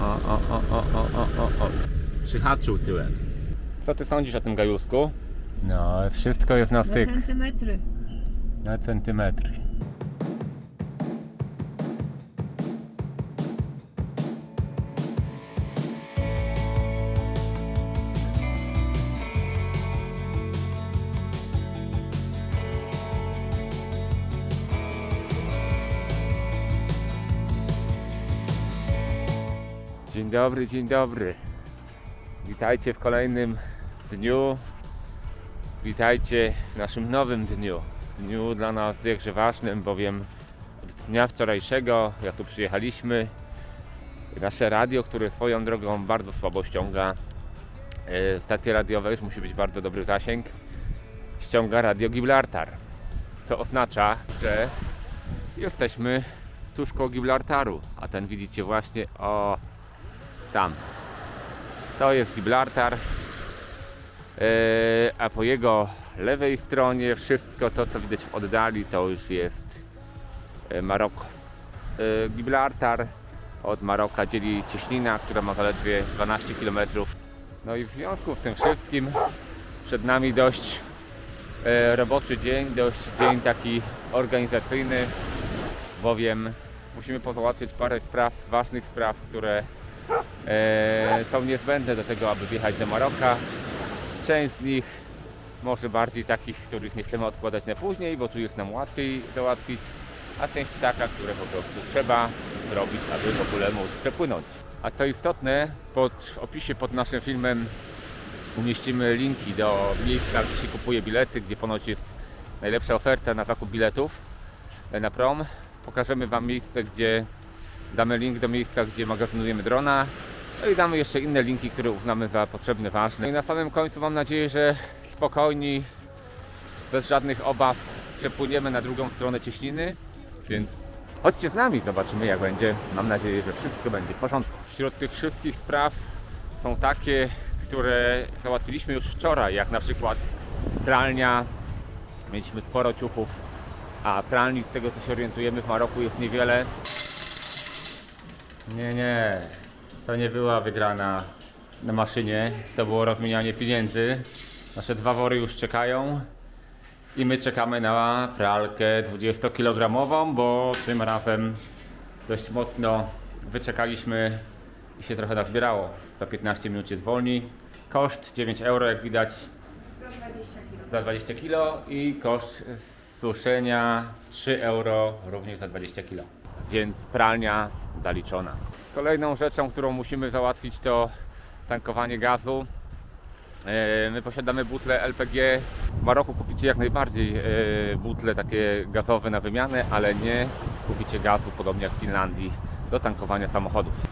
o, o, o, o, o, o, o, o. Przyhaczył tyłem. Co ty sądzisz o tym gajusku? No, wszystko jest na Na styk. centymetry. Na centymetry. Dzień dobry, dzień dobry. Witajcie w kolejnym dniu Witajcie w naszym nowym dniu. Dniu dla nas jakże ważnym, bowiem od dnia wczorajszego, jak tu przyjechaliśmy, nasze radio, które swoją drogą bardzo słabo ściąga, e, stacje radiowe, już musi być bardzo dobry zasięg, ściąga radio Gibraltar. Co oznacza, że jesteśmy tuż koło Gibraltaru, a ten widzicie właśnie o tam. To jest Gibraltar, Eee, a po jego lewej stronie wszystko to, co widać w oddali, to już jest e, Maroko. E, Gibraltar od Maroka dzieli cieśnina, która ma zaledwie 12 km. No i w związku z tym wszystkim przed nami dość e, roboczy dzień, dość dzień taki organizacyjny, bowiem musimy pozałatwiać parę spraw, ważnych spraw, które e, są niezbędne do tego, aby wjechać do Maroka. Część z nich może bardziej takich, których nie chcemy odkładać na później, bo tu jest nam łatwiej załatwić, a część taka, które po prostu trzeba zrobić, aby w ogóle móc przepłynąć. A co istotne, pod, w opisie pod naszym filmem umieścimy linki do miejsca, gdzie się kupuje bilety, gdzie ponoć jest najlepsza oferta na zakup biletów na prom. Pokażemy Wam miejsce, gdzie damy link do miejsca, gdzie magazynujemy drona. No i damy jeszcze inne linki, które uznamy za potrzebne, ważne. I na samym końcu mam nadzieję, że spokojni, bez żadnych obaw przepłyniemy na drugą stronę cieśniny, więc chodźcie z nami, zobaczymy jak będzie. Mam nadzieję, że wszystko będzie w porządku. Wśród tych wszystkich spraw są takie, które załatwiliśmy już wczoraj, jak na przykład pralnia. Mieliśmy sporo ciuchów, a pralni z tego co się orientujemy w Maroku jest niewiele. Nie, nie. To nie była wygrana na maszynie. To było rozmienianie pieniędzy. Nasze dwa wory już czekają. I my czekamy na pralkę 20-kilogramową, bo tym razem dość mocno wyczekaliśmy i się trochę nazbierało. Za 15 minut się zwolni. Koszt 9 euro, jak widać, za 20 kg i koszt suszenia 3 euro również za 20 kg. Więc pralnia zaliczona. Kolejną rzeczą, którą musimy załatwić to tankowanie gazu. E, My posiadamy butle LPG. W Maroku kupicie jak najbardziej e, butle takie gazowe na wymianę, ale nie kupicie gazu podobnie jak w Finlandii do tankowania samochodów.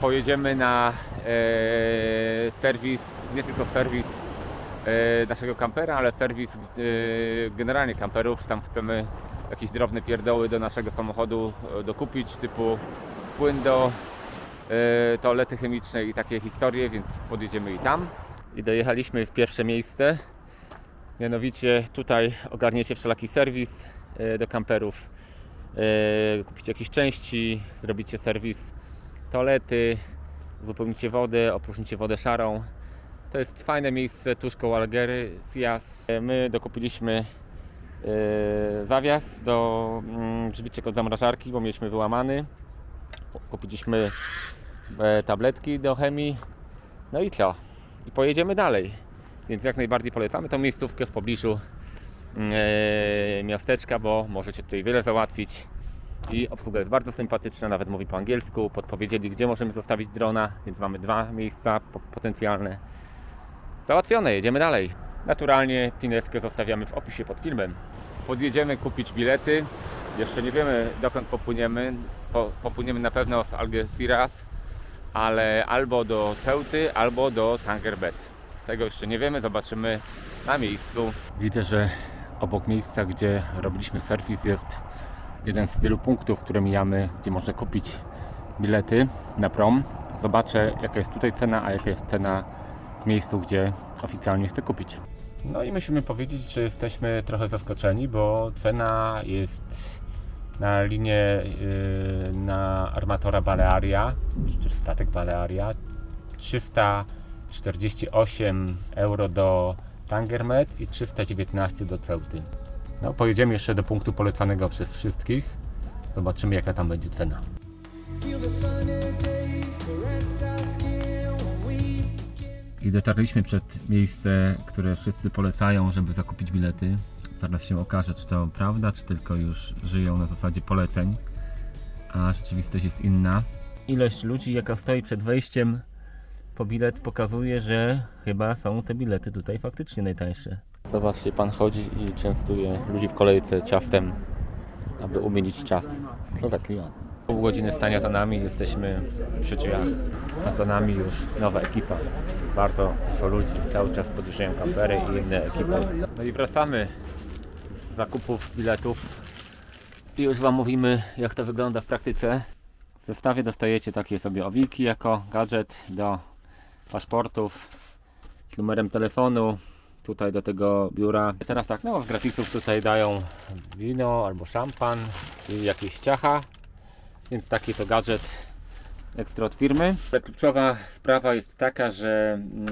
Pojedziemy na e, serwis, nie tylko serwis naszego kampera, ale serwis generalnie kamperów. Tam chcemy jakieś drobne pierdoły do naszego samochodu e, dokupić, typu płyn do e, toalety chemicznej i takie historie, więc podjedziemy i tam. I dojechaliśmy w pierwsze miejsce. Mianowicie tutaj ogarniecie wszelaki serwis e, do kamperów. Kupicie jakieś części, zrobicie serwis toalety, uzupełnicie wodę, opróżnicie wodę szarą. To jest fajne miejsce tuż koło Algery, Sias. My dokupiliśmy zawias do mm, drzwiczek od zamrażarki, bo mieliśmy wyłamany. Kupiliśmy e, tabletki do chemii. No i co? I pojedziemy dalej. Więc jak najbardziej polecamy tą miejscówkę w pobliżu e, miasteczka, bo możecie tutaj wiele załatwić. I obsługa jest bardzo sympatyczna, nawet mówi po angielsku. Podpowiedzieli, gdzie możemy zostawić drona, więc mamy dwa miejsca po- potencjalne. Załatwione, jedziemy dalej. Naturalnie pineskę zostawiamy w opisie pod filmem. Podjedziemy kupić bilety. Jeszcze nie wiemy dokąd popłyniemy. Po, popłyniemy na pewno z Algeciras, ale albo do Ceuty, albo do Tangerbet. Tego jeszcze nie wiemy, zobaczymy na miejscu. Widzę, że obok miejsca, gdzie robiliśmy serwis jest jeden z wielu punktów, które mijamy, gdzie można kupić bilety na prom. Zobaczę jaka jest tutaj cena, a jaka jest cena miejscu, gdzie oficjalnie chcę kupić. No i musimy powiedzieć, że jesteśmy trochę zaskoczeni, bo cena jest na linię yy, na armatora Balearia, czy statek Balearia. 348 euro do Tangermet i 319 do Ceuty. No, pojedziemy jeszcze do punktu polecanego przez wszystkich. Zobaczymy jaka tam będzie cena. I dotarliśmy przed miejsce, które wszyscy polecają, żeby zakupić bilety. Zaraz się okaże, czy to prawda, czy tylko już żyją na zasadzie poleceń, a rzeczywistość jest inna. Ilość ludzi, jaka stoi przed wejściem po bilet, pokazuje, że chyba są te bilety tutaj faktycznie najtańsze. Zobaczcie, pan chodzi i częstuje ludzi w kolejce ciastem, aby umienić czas. Co za klient? Pół godziny stania za nami, jesteśmy przy drzwiach, a za nami już nowa ekipa. Bardzo dużo ludzi, cały czas podjeżdżają kampery i inne ekipy. No i wracamy z zakupów biletów i już Wam mówimy jak to wygląda w praktyce. W zestawie dostajecie takie sobie owiki jako gadżet do paszportów z numerem telefonu. Tutaj do tego biura. Teraz tak, no z gratisów tutaj dają wino albo szampan i jakieś ciacha. Więc taki to gadżet ekstra od firmy. Ale Kluczowa sprawa jest taka, że mm,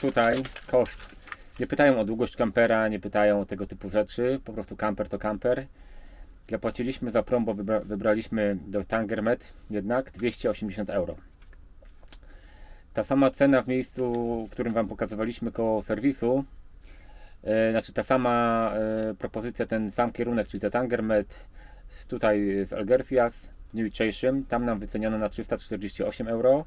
tutaj koszt. Nie pytają o długość kampera, nie pytają o tego typu rzeczy. Po prostu kamper to kamper. Zapłaciliśmy za prom, bo wybra wybraliśmy do Tangermet jednak 280 euro. Ta sama cena w miejscu, w którym Wam pokazywaliśmy koło serwisu, e, znaczy ta sama e, propozycja, ten sam kierunek, czyli to Tangermet tutaj z Algersias dniu jutrzejszym, tam nam wyceniono na 348 euro,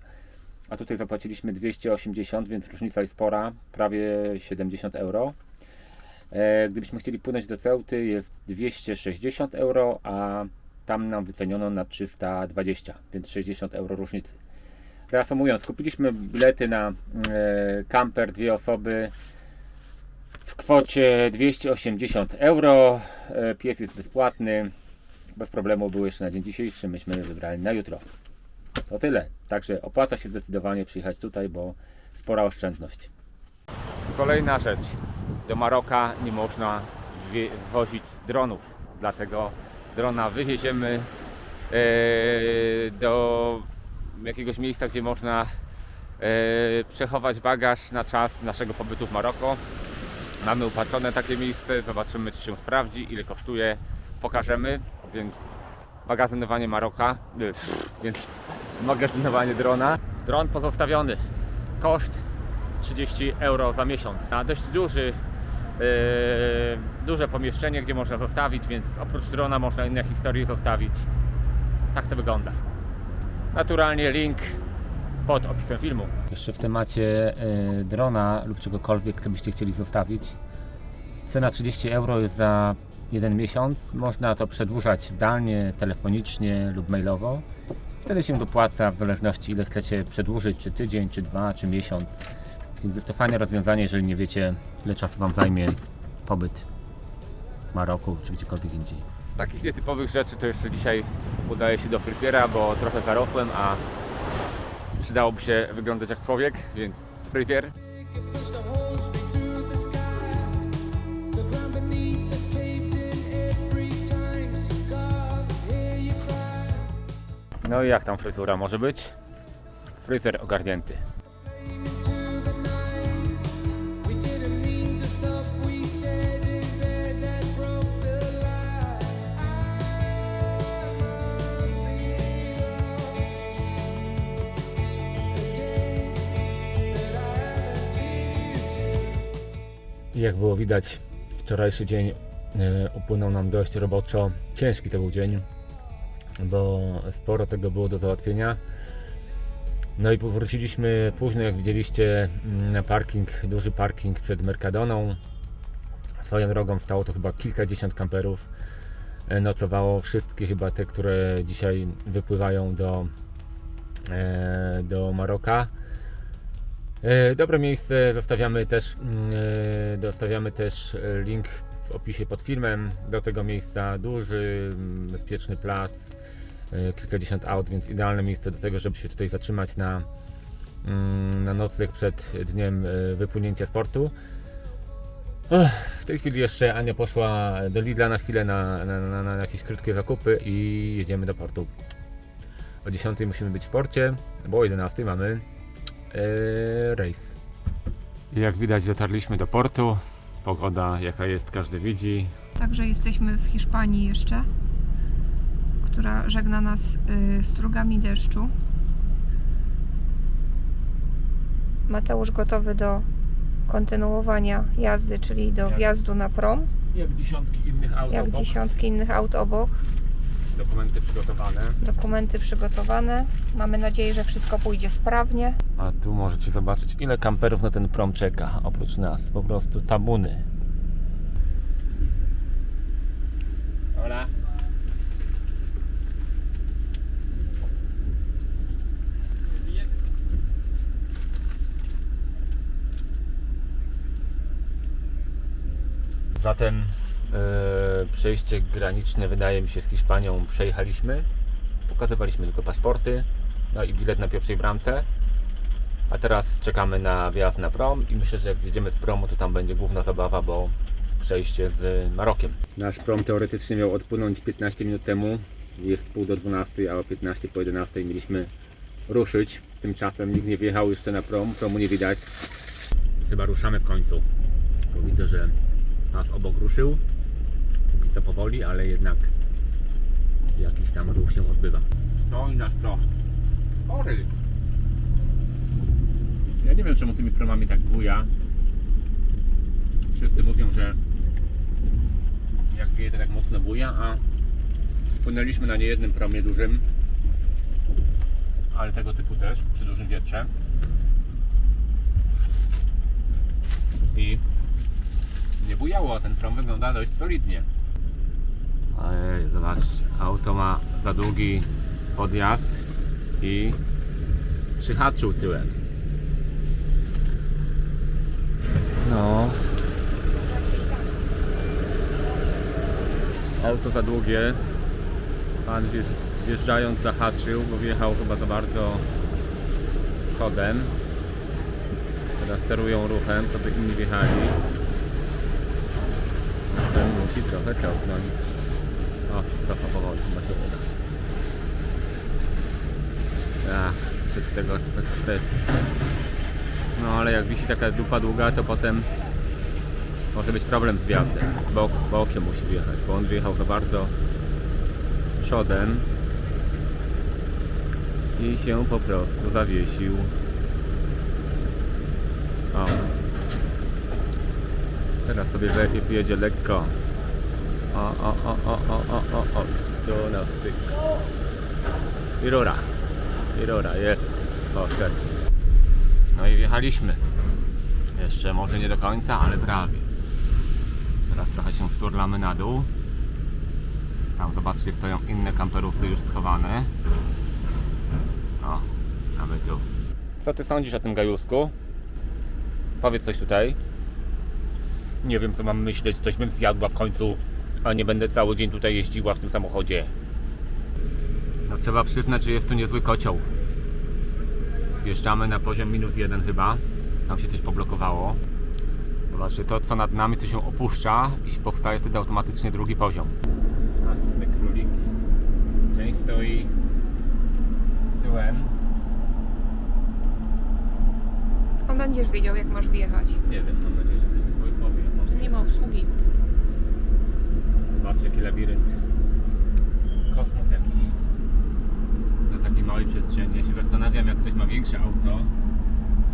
a tutaj zapłaciliśmy 280, więc różnica jest spora, prawie 70 euro. E, Gdybyśmy chcieli płynąć do Ceuty jest 260 euro, a tam nam wyceniono na 320, więc 60 euro różnicy. Reasumując, kupiliśmy bilety na e, kamper, dwie osoby w kwocie 280 euro. E, pies jest bezpłatny. Bez problemu był jeszcze na dzień dzisiejszy. Myśmy wybrali na jutro. To tyle. Także opłaca się zdecydowanie przyjechać tutaj, bo spora oszczędność. Kolejna rzecz. Do Maroka nie można wozić dronów. Dlatego drona wywieziemy e, do jakiegoś miejsca, gdzie można e, przechować bagaż na czas naszego pobytu w Maroko. Mamy upatrzone takie miejsce, zobaczymy czy się sprawdzi, ile kosztuje, pokażemy, więc magazynowanie Maroka, y, więc magazynowanie drona. Dron pozostawiony, koszt 30 euro za miesiąc. Na dość duży, yy, duże pomieszczenie, gdzie można zostawić, więc oprócz drona można inne historie zostawić. Tak to wygląda. Naturalnie link pod opisem filmu. Jeszcze w temacie y, drona lub czegokolwiek, co byście chcieli zostawić. Cena 30 euro jest za jeden miesiąc. Można to przedłużać zdalnie, telefonicznie lub mailowo. Wtedy się dopłaca w zależności ile chcecie przedłużyć, czy tydzień, czy dwa, czy miesiąc. Więc jest to fajne rozwiązanie, jeżeli nie wiecie ile czasu Wam zajmie pobyt w Maroku, czy gdziekolwiek indziej. Z takich nietypowych rzeczy to jeszcze dzisiaj udaje się do fryzjera, bo trochę zarosłem, a przydałoby się wyglądać jak człowiek, więc fryzjer. No i jak tam fryzura może być? Fryzjer ogarnięty. Jak było widać, wczorajszy dzień e, upłynął nam dość roboczo. Ciężki to był dzień, bo sporo tego było do załatwienia. No i powróciliśmy późno, jak widzieliście, mm, na parking, duży parking przed Mercadoną. Swoją drogą stało to chyba kilkadziesiąt kamperów. E, Nocowało wszystkie, chyba te, które dzisiaj wypływają do, e, do Maroka. E, Dobre miejsce, zostawiamy też, mm, zostawiamy też e, link w opisie pod filmem do tego miejsca. Duży, mm, bezpieczny plac, kilkadziesiąt aut, więc idealne miejsce do tego, żeby się tutaj zatrzymać na, mm, na nocleg przed dniem e, wypłynięcia z portu. W tej chwili jeszcze Ania poszła do Lidla na chwilę na, na, na, na jakieś krótkie zakupy i jedziemy do portu. O 10 musimy być w porcie, bo o 11 mamy e, rejs. I jak widać dotarliśmy do portu. Pogoda jaka jest każdy widzi. Także jesteśmy w Hiszpanii jeszcze, która żegna nas y, strugami deszczu. Mateusz gotowy do kontynuowania jazdy, czyli do Jak- wjazdu na prom, Jak dziesiątki innych aut jak obok. dziesiątki innych aut obok. Dokumenty przygotowane. Dokumenty przygotowane. Mamy nadzieję, że wszystko pójdzie sprawnie. A tu możecie zobaczyć ile kamperów na ten prom czeka oprócz nas. Po prostu tabuny. Hola. Zatem e, przejście graniczne wydaje mi się z Hiszpanią przejechaliśmy. Pokazywaliśmy tylko paszporty, no i bilet na pierwszej bramce. A teraz czekamy na wjazd na prom i myślę, że jak zjedziemy z promu, to tam będzie główna zabawa, bo przejście z Marokiem. Nasz prom teoretycznie miał odpłynąć 15 minut temu. Jest pół do 12, a o 15 po 11 mieliśmy ruszyć. Tymczasem nikt nie wjechał jeszcze na prom, promu nie widać. Chyba ruszamy w końcu. Bo widzę, że nas obok ruszył. Póki co powoli, ale jednak jakiś tam ruch się odbywa. Stoi nasz prom. Spory. Ja nie wiem czemu tymi promami tak buja. Wszyscy mówią, że jak wieje to tak mocno buja, a wpłynęliśmy na niejednym promie dużym. Ale tego typu też, przy dużym wietrze. I nie bujało, a ten prom wygląda dość solidnie. Ojej, zobaczcie, auto ma za długi podjazd i przyhaczył tyłem. No. Auto za długie. Pan wjeżdż- wjeżdżając zahaczył, bo wjechał chyba za bardzo przodem. Teraz sterują ruchem, co by inni wjechali. Ten musi trochę cofnąć. O, trochę powoli, uda. Ach, z tego bez. No ale jak wisi taka dupa długa, to potem może być problem z wjazdem. Bok, bokiem musi wjechać, bo on wjechał za bardzo przodem i się po prostu zawiesił. O. Teraz sobie le- jedzie lekko. O, o, o, o, o, o, o, o. Tu na styk. I rura. I rura, jest. O, szedł. No i wjechaliśmy. Jeszcze może nie do końca, ale prawie. Teraz trochę się sturlamy na dół. Tam zobaczcie, stoją inne kamperusy już schowane. O, a my tu. Co ty sądzisz o tym gajusku? Powiedz coś tutaj. Nie wiem co mam myśleć, coś bym zjadła w końcu, a nie będę cały dzień tutaj jeździła w tym samochodzie. No trzeba przyznać, że jest tu niezły kocioł. Wjeżdżamy na poziom minus jeden chyba. Tam się coś poblokowało. Zobaczcie, to co nad nami to się opuszcza i powstaje wtedy automatycznie drugi poziom. Masny królik. Część stoi tyłem. Skąd będziesz wiedział, jak masz wjechać? Nie wiem, mam nadzieję, że ktoś mi powie. powie. Tu nie ma obsługi. Zobaczcie jaki labirynt. Kosmos jakiś. Na takiej małej przestrzeni. Ja się zastanawiam, jak ktoś ma większe auto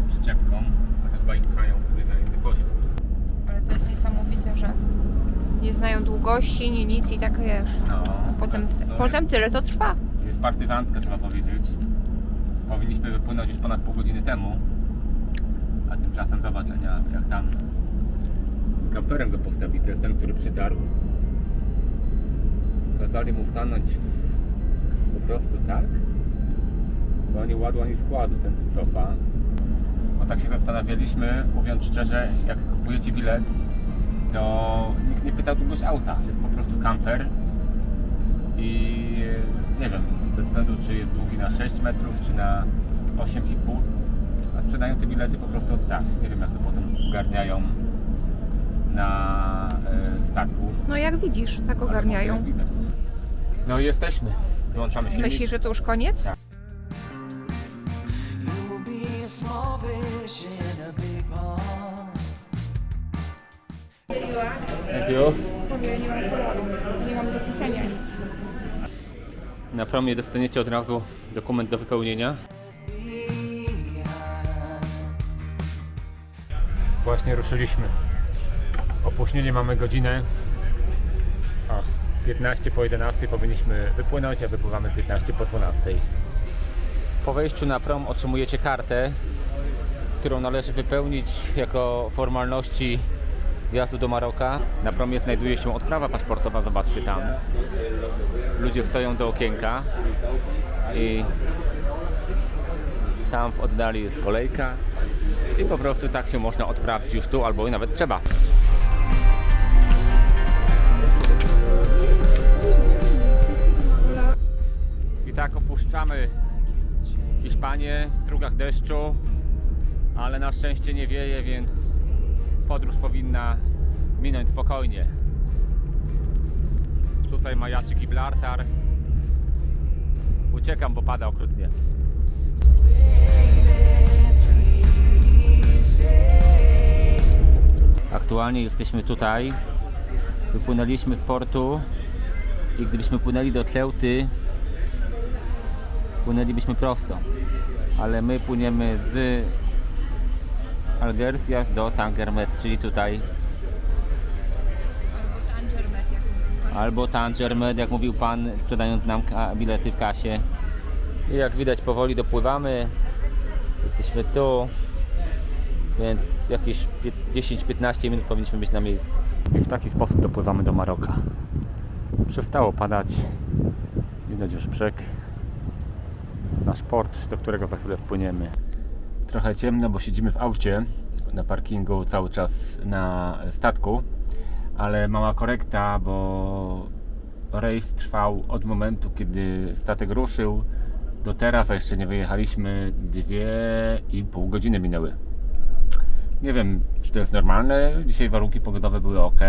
z przyczepką, a to chyba ich pchają wtedy na inny poziom. Ale to jest niesamowite, że nie znają długości, nie nic i tak wiesz. No, A potem, potem tyle to trwa. Jest, partyzantka, trzeba powiedzieć. Powinniśmy wypłynąć już ponad pół godziny temu. A tymczasem zobacz, Ania, jak tam kamperem go postawi. To jest ten, który przytarł. Kazali mu stanąć po prostu tak. Bo ani ładu, ani składu. Ten cofa. Bo tak się zastanawialiśmy, mówiąc szczerze, jak kupujecie bilet, to nikt nie pytał długość auta. Jest po prostu kamper i nie wiem, bez względu czy jest długi na 6 metrów, czy na 8,5, a sprzedają te bilety po prostu tak. Nie wiem jak to potem ogarniają na e, statku. No jak widzisz, tak ogarniają. Jak widać. No i jesteśmy. Wyłączamy silnik. Myślisz, że to już koniec? Tak. Thank you. Nie mam koloru, nie mam do pisania nic. Na promie dostaniecie od razu dokument do wypełnienia. Właśnie ruszyliśmy. Opóźnienie mamy godzinę. O, 15 po 11 powinniśmy wypłynąć, a wypływamy 15 po 12. Po wejściu na prom otrzymujecie kartę, którą należy wypełnić jako formalności wjazdu do Maroka. Na promie znajduje się odprawa paszportowa, zobaczcie tam. Ludzie stoją do okienka i tam w oddali jest kolejka i po prostu tak się można odprawić już tu, albo i nawet trzeba. Tak opuszczamy Hiszpanię w strugach deszczu, ale na szczęście nie wieje, więc podróż powinna minąć spokojnie. Tutaj majaczy Gibraltar. Uciekam, bo pada okrutnie. Aktualnie jesteśmy tutaj. Wypłynęliśmy z portu i gdybyśmy płynęli do Ceuty, płynęlibyśmy prosto. Ale my płyniemy z Algeciras do Tangermet, czyli tutaj albo Tangermed, jak mówił pan, sprzedając nam bilety w kasie. I jak widać, powoli dopływamy. Jesteśmy tu, więc jakieś pie- 10-15 minut powinniśmy być na miejscu. I w taki sposób dopływamy do Maroka. Przestało padać. Widać już brzeg. Nasz port, do którego za chwilę wpłyniemy. Trochę ciemno, bo siedzimy w aucie na parkingu cały czas na statku ale mała korekta, bo rejs trwał od momentu, kiedy statek ruszył do teraz, a jeszcze nie wyjechaliśmy, dwie i pół godziny minęły. Nie wiem, czy to jest normalne. Dzisiaj warunki pogodowe były ok,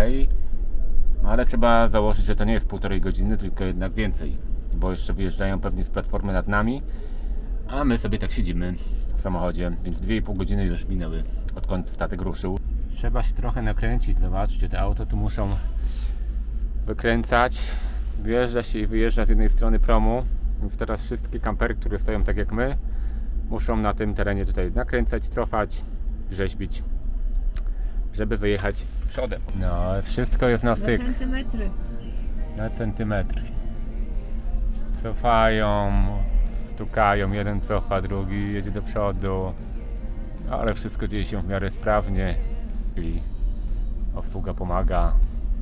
ale trzeba założyć, że to nie jest półtorej godziny, tylko jednak więcej, bo jeszcze wyjeżdżają pewnie z platformy nad nami, a my sobie tak siedzimy w samochodzie, więc dwie i pół godziny już minęły, odkąd statek ruszył. Trzeba się trochę nakręcić, zobaczcie, te auto tu muszą wykręcać. Wjeżdża się i wyjeżdża z jednej strony promu, więc teraz wszystkie kampery, które stoją tak jak my, muszą na tym terenie tutaj nakręcać, cofać, rzeźbić, żeby wyjechać przodem. No, wszystko jest na styk, centymetry. na centymetry. Cofają, stukają, jeden cofa, drugi jedzie do przodu, ale wszystko dzieje się w miarę sprawnie i obsługa pomaga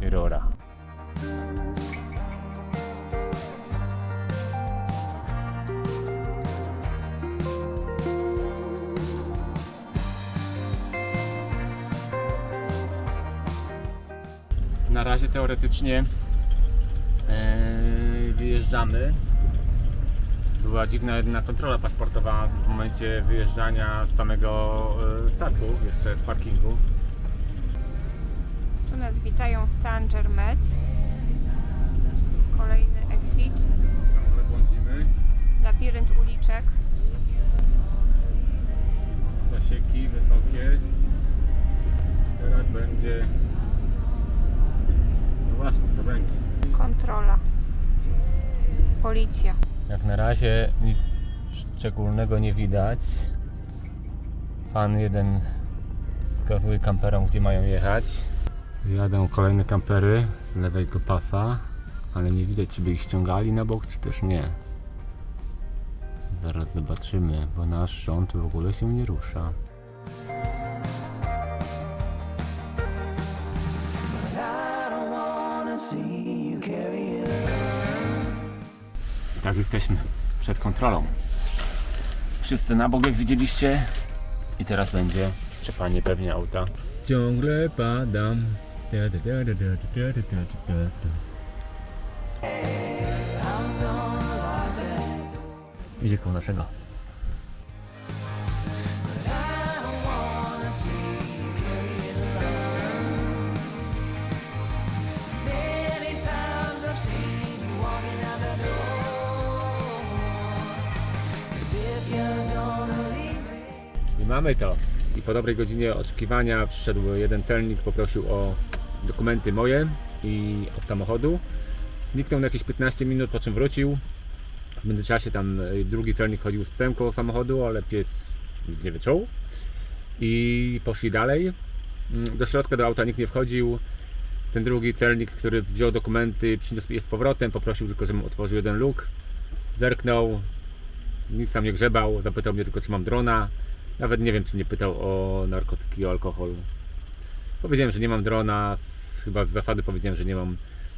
i rora. Na razie teoretycznie e, wyjeżdżamy. Była dziwna jedna kontrola paszportowa w momencie wyjeżdżania z samego e, statku, jeszcze w parkingu. Tu nas witają w Tangermet. Kolejny exit. Ale błądzimy. Labirynt uliczek. Zasieki wysokie. Teraz będzie. No właśnie, co będzie? Kontrola. Policja. Jak na razie nic szczególnego nie widać. Pan jeden wskazuje kamperom, gdzie mają jechać. Jadą kolejne kampery z lewego pasa, ale nie widać, czy by ich ściągali na bok, czy też nie. Zaraz zobaczymy, bo nasz rząd w ogóle się nie rusza. Tak jesteśmy przed kontrolą. Wszyscy na bok, jak widzieliście. I teraz będzie trzepanie pewnie auta. Ciągle padam. Idzie koło naszego. Mamy to. I po dobrej godzinie oczekiwania przyszedł jeden celnik, poprosił o dokumenty moje i od samochodu. Zniknął na jakieś 15 minut, po czym wrócił. W międzyczasie tam y, drugi celnik chodził z psem koło samochodu, ale pies nic nie wyczuł. I poszli dalej. Mm, Do środka do auta nikt nie wchodził. Ten drugi celnik, który wziął dokumenty, przyniósł je z powrotem, poprosił tylko, żebym otworzył jeden luk. Zerknął, nic tam nie grzebał, zapytał mnie tylko, czy mam drona. Nawet nie wiem, czy mnie pytał o narkotyki, o alkohol. Powiedziałem, że nie mam drona, chyba z zasady powiedziałem, że nie mam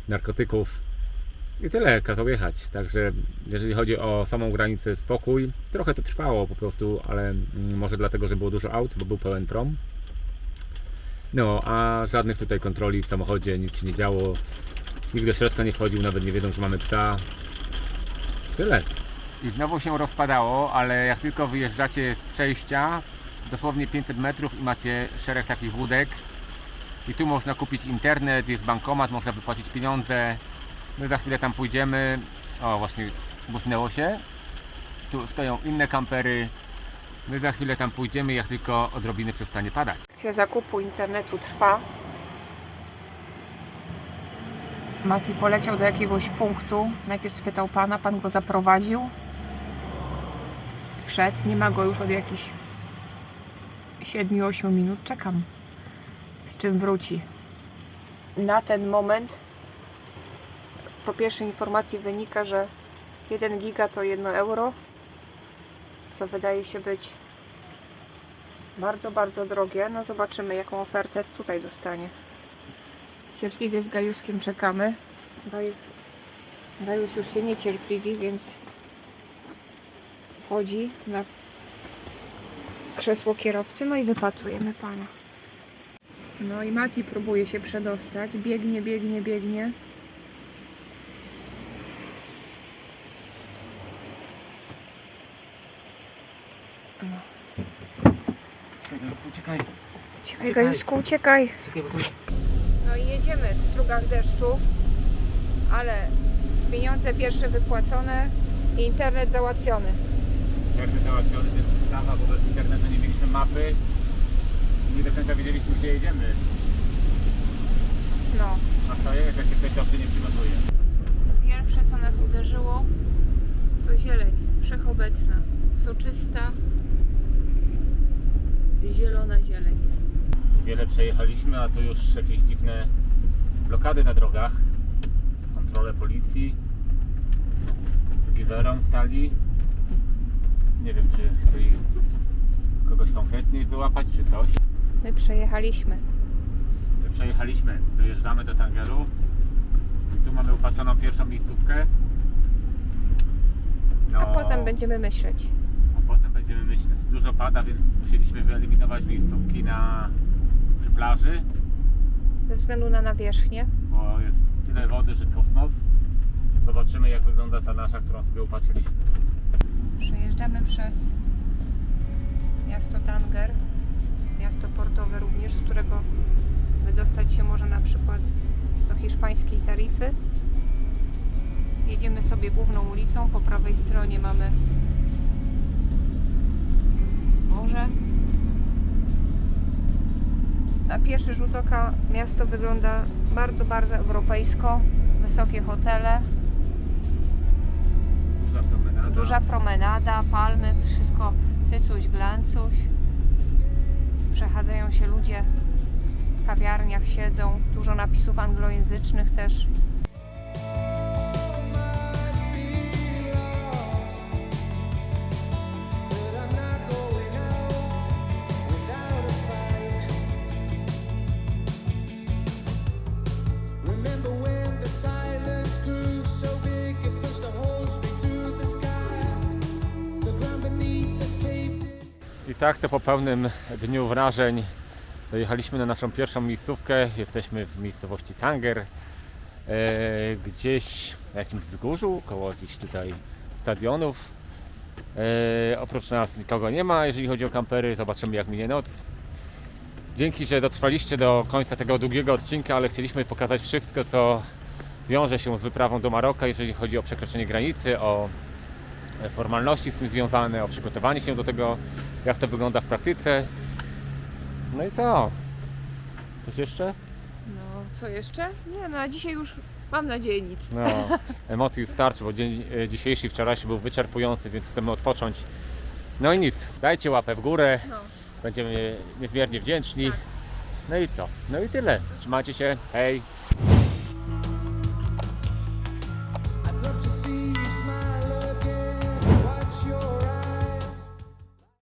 narkotyków. I tyle, kazał jechać. Także jeżeli chodzi o samą granicę, spokój. Trochę to trwało po prostu, ale mm, może dlatego, że było dużo aut, bo był pełen prom. No, a żadnych tutaj kontroli w samochodzie, nic się nie działo. Nikt do środka nie wchodził, nawet nie wiedzą, że mamy psa. Tyle. I znowu się rozpadało, ale jak tylko wyjeżdżacie z przejścia, dosłownie 500 metrów i macie szereg takich łódek. I tu można kupić internet, jest bankomat, można wypłacić pieniądze. My za chwilę tam pójdziemy. O, właśnie busnęło się. Tu stoją inne kampery. My za chwilę tam pójdziemy, jak tylko odrobiny przestanie padać. Akcja zakupu internetu trwa. Mati poleciał do jakiegoś punktu. Najpierw spytał pana, pan go zaprowadził. Wszedł, nie ma go już od jakichś 7-8 minut. Czekam, z czym wróci. Na ten moment po pierwszej informacji wynika, że 1 giga to 1 euro, co wydaje się być bardzo, bardzo drogie. No zobaczymy, jaką ofertę tutaj dostanie. Cierpliwie z Gajuskiem czekamy. Gajus, Gajus już się niecierpliwi, więc wchodzi na krzesło kierowcy, no i wypatrujemy pana. No i Mati próbuje się przedostać. Biegnie, biegnie, biegnie. Uciekaj, Uciekaj, Gajusku, uciekaj. No i jedziemy w strugach deszczu, ale pieniądze pierwsze wypłacone i internet załatwiony. Internet załatwiony, to jest podstawa, bo bez internetu nie mieliśmy mapy. i Nie do końca wiedzieliśmy, gdzie jedziemy. No. A to jest, jak się ktoś dobrze nie przygotuje. Pierwsze co nas uderzyło to zieleń wszechobecna, soczysta, zielona zieleń. Wiele przejechaliśmy, a tu już jakieś dziwne blokady na drogach. Kontrole policji. Z giwerą stali. Nie wiem, czy chcieli kogoś konkretnie wyłapać, czy coś. My przejechaliśmy. My przejechaliśmy, dojeżdżamy do Tangeru. I tu mamy upatrzoną pierwszą miejscówkę. No, A potem będziemy myśleć. a potem będziemy myśleć. Dużo pada, więc musieliśmy wyeliminować miejscówki na, przy plaży, Ze względu na nawierzchnię. bo jest tyle wody, że kosmos. Zobaczymy jak wygląda ta nasza, którą sobie upatrzyliśmy. Przejeżdżamy przez miasto Tanger, miasto portowe również, z którego wydostać się może na przykład do hiszpańskiej Tarify. Jedziemy sobie główną ulicą, po prawej stronie mamy morze. Na pierwszy rzut oka miasto wygląda bardzo, bardzo europejsko. Wysokie hotele. Duża promenada, palmy, wszystko cycuś, glancuś. Przechadzają się ludzie w kawiarniach, siedzą. Dużo napisów anglojęzycznych też. Tak to po pełnym dniu wrażeń dojechaliśmy na naszą pierwszą miejscówkę. Jesteśmy w miejscowości Tanger. E, gdzieś na jakimś wzgórzu, koło jakichś tutaj stadionów. E, oprócz nas nikogo nie ma, jeżeli chodzi o kampery. Zobaczymy jak minie noc. Dzięki, że dotrwaliście do końca tego długiego odcinka, ale chcieliśmy pokazać wszystko, co wiąże się z wyprawą do Maroka, jeżeli chodzi o przekroczenie granicy, o formalności z tym związane, o przygotowanie się do tego jak to wygląda w praktyce. No i co? Coś jeszcze? No, co jeszcze? Nie, no a dzisiaj już mam nadzieję nic. No, emocji starczy, bo dzień e, dzisiejszy, wczorajszy był wyczerpujący, więc chcemy odpocząć. No i nic, dajcie łapę w górę, No. będziemy niezmiernie wdzięczni. Tak. No i co? No i tyle. Trzymajcie się, hej! I'd love to see you smile.